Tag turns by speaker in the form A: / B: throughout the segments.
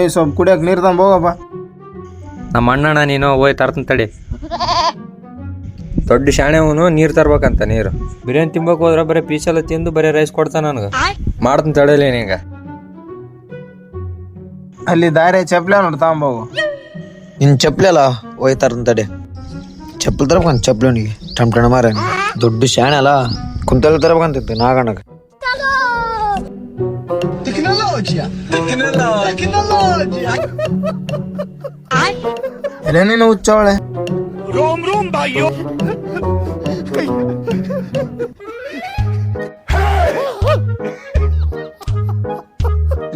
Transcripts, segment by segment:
A: ಏಯ್ ಸ್ವಲ್ಪ ಕುಡಿಯಕ್ ನೀರ್ ತಂಬ ಹೋಗಪ್ಪ.
B: ನಮ್ಮ ಅಣ್ಣನ ನೀನು ಹೋಯ್ ತರ್ತನ್ ತಡಿ. ದೊಡ್ಡ ಶಾಣೆವನು ನೀರು ತರ್ಬೇಕಂತ ನೀರು. ಬಿರಿಯಾನಿ ತಿನ್ಬೇಕು ಹೋದ್ರೆ ಬರೀ ಪೀಸೆಲ್ಲ ತಿಂದು ಬರೀ ರೈಸ್ ಕೊಡ್ತಾನ ನನಗೆ. ಮಾಡ್ತೀನಿ ತಡಲಿ ನಿಂಗ.
A: ಅಲ್ಲಿ ದಾರಿ ಚಪ್ಲ ನೋಡಿ ತಗೊಂಬ ಹೋಗು.
C: ನಿನ್ ಚಪ್ಲಿ ಅಲ್ಲ ಹೋಯ್ತಾರ ತಡೆ. ಚಪ್ಪಲ್ ತರಬೇಕಂತ ಚಪ್ಲವನಿಗೆ ಟಮ್ ಟಣ ಮಾರ ದೊಡ್ಡ ಶಾಣೆ ಅಲ್ಲ ಕುಂತಲ್ಲಿ ತರಬೇಕಂತಿತ್ತು ನಾಗಣ್ಣಗ.
A: ಎಲ್ಲ ನೀನು ಹುಚ್ಚವಳೆ?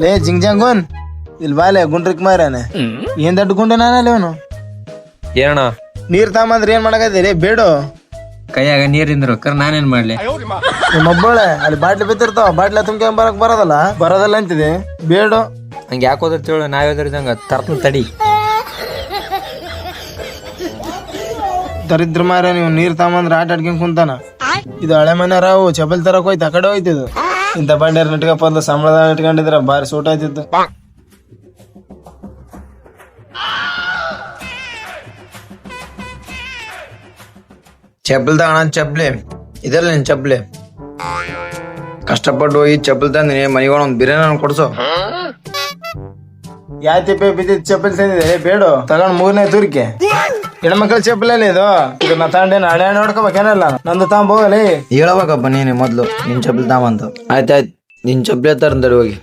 A: ಲೇ ಜಿಂಗ್ ಜಂಗೋನ್ ಇಲ್ಲಿ ಬಾಲೆ ಗುಂಡ್ರಿಕ್ ಮಾರಾನೆ. ಏನ್ ದೊಡ್ಡ ಗುಂಡ ನಾನಲ್ಲಿ ಅವನು
B: ಏನಣ್ಣ?
A: ನೀರ್ ತಗೊಂಬಂದ್ರೆ ಏನ್ ಮಾಡಕತ್ತೀರಿ ಬೇಡು.
B: ಕೈಯಾಗ ನೀರಿಂದ್ರು ಕರ್ ನಾನೇನ್ ಮಾಡ್ಲಿ?
A: ನಿಮ್ಮ ಒಬ್ಬಳೆ ಅಲ್ಲಿ ಬಾಟ್ಲಿ ಬಿದ್ದಿರ್ತಾವ ಬಾಟ್ಲಿ ತುಂಬ್ಕೊಂಡ್ ಬರಕ್ ಬರೋದಲ್ಲ? ಬರೋದಲ್ಲ ಅಂತಿದೆ. ಬೇಡ.
B: ಹಂಗೆ ಯಾಕೆ ಹೋದಿರ್ತೇಳು ನಾವೇದ್ರಿದಂಗ ತರ್ತನ್ ತಡಿ.
A: ದರಿದ್ರ ಮಾರ ನೀವು ನೀರ್ ತಗೊಂಬಂದ್ರೆ ಆಟ ಆಡ್ಕೊಂಡ್ ಕುಂತಾನ? ಇದು ಹಳೆ ಮನೆ ರಾವು ಚಪಲ್ ತರಕ್ ಹೋಯ್ತು ಆ ಕಡೆ ಹೋಯ್ತಿದ್ದು ಇಂಥ ಬಂಡ್ಯಾರ ಇಟ್ಕಪ್ಪ ಸಂಬಳದ ಇಟ್ಕೊಂಡಿದ್ರ ಬಾರಿ ಸೂಟ್ ಆಯ್ತಿತ್ತು.
C: ಚಪ್ಪಲ್ ತಗೋಣ ಚಪ್ಲಿ ಇದೆಲ್ಲ ನಿನ್ ಚಪ್ಪಲಿ. ಕಷ್ಟಪಟ್ಟು ಹೋಗಿ ಚಪ್ಪಲ್ ತಂದು ನೀನು ಮನೆಗೆ ಒಂದು ಬಿರಿಯಾನಿ ಕೊಡ್ಸೋ.
A: ಯಾತಿಪ್ಪೆ ಬಿದ್ದಿದ್ ಚಪ್ಪಲ್ ತಂದಿದೆ ಬೇಡು. ತಗೊಂಡ್ ಮೂರನೇ ತೂರಿಕೆ. ಹೆಣ್ಮಕ್ಳ ಚಪ್ಪಲಲ್ಲಿ ಇದು? ಇದು ನಾ ತಗೊಂಡೇನು ಹಳೆ ನೋಡ್ಕೋಬೇಕೇನಲ್ಲ? ನಂದು ತಗೊಂಡ್ ಹೋಗಲಿ.
C: ಹೇಳಬೇಕಪ್ಪ ನೀನು ಮೊದ್ಲು. ನಿನ್ ಚಪ್ಪಲಿ ತಾಂಬಂತ. ಆಯ್ತಾಯ್ತು ನಿನ್ ಚಪ್ಪಲಿ ತರಂದಡಿ ಹೋಗಿ.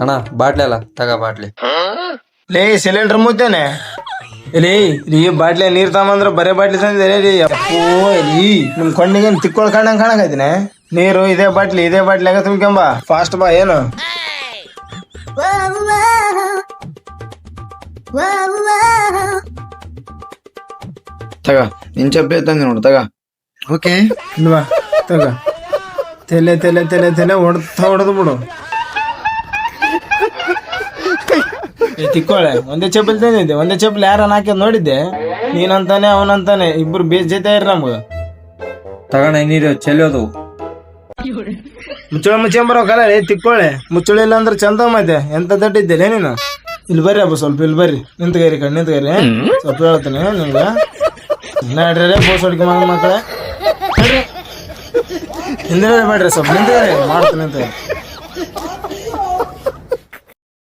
B: ಅಣ್ಣ ಬಾಟ್ಲಿ ಅಲ್ಲ. ತಗ ಬಾಟ್ಲಿ.
A: ಲೇ ಸಿಲಿಂಡರ್ ಮುದ್ದೇನೆ ಇಲ್ಲಿ ರೀ ಬಾಟ್ಲಿ ನೀರ್ ತಗೊಂಬಂದ್ರ ಬರೇ ಬಾಟ್ಲಿ ತಂದಿದೆ ರೀ ಅಪ್ಪೋ ರೀ ನಿಮ್ ಕೊಂಡಿಗೆ ತಿಕ್ಕೊಳ್ ಕಾಣಕೈತಿನ ನೀರು ಇದೇ ಬಾಟ್ಲಿ ಇದೇ ಬಾಟ್ಲಿ ಆಗ ತುಂಬ್ಕೊಂಬ ಫಾಸ್ಟ್ ಬಾ ಏನು?
C: ತಗ ನಿನ್ ಚಪ್ಪಲಿ ತಂದಿ ನೋಡು ತಗ. ಓಕೆ.
A: ಇಲ್ವಾ ತಗ. ತಲೆ ತಲೆ ತಲೆ ತಲೆ ಹೊಡ್ತಾ ಹೊಡೆದು ಬಿಡು. ಏ ತಿಕ್ಕೋಳೆ ಒಂದೇ ಚಪ್ಪಲ್ ತಂದಿದ್ದೆ ಒಂದೇ ಚಪ್ಪಲ್ ಯಾರ ಹಾಕಿದ್ ನೋಡಿದ್ದೆ. ನೀನಂತಾನೆ ಅವನಂತಾನೆ ಇಬ್ರು ಬೇಸ್ ಜೊತೆ ಇರ ನಮ್ಗ.
B: ತಗೋಣ ನೀರು ಚೆಲ್ಲೋದು
A: ಮುಚ್ಚಳ ಮುಚ್ಚಂಬರೋ ಕಲ ಏ ತಿಕ್ಕೋಳೆ ಮುಚ್ಚಳ ಇಲ್ಲ ಅಂದ್ರೆ ಚಂದ ಮತ್ತೆ ಎಂತ ದಡ್ಡಿದ್ದೆ ನೀನು? ಇಲ್ಲಿ ಬರ್ರಿ ಅಪ್ಪ ಸ್ವಲ್ಪ ಇಲ್ಲಿ ಬರ್ರಿ. ನಿಂತ್ಕೈರಿ ಕಣ್ ನಿಂತ್ಕೈರಿ. ಸ್ವಲ್ಪ ಹೇಳ್ತೀನಿ ನಿಮ್ಗೆ. ನಡ್ರಿ ಬೋಸ್ ಹೊಡ್ಕೆ ಮಕ್ಕಳೇ. ಹಿಂದೆ ಬೇಡ್ರಿ ಸ್ವಲ್ಪ ನಿಂತ್ಕೈರಿ ಮಾಡ್ತೀನಿ ಅಂತ